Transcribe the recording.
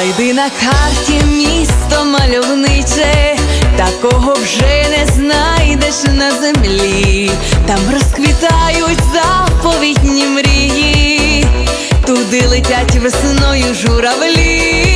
Знайди на карті місто мальовниче, такого вже не знайдеш на землі. Там розквітають заповітні мрії, туди летять весною журавлі.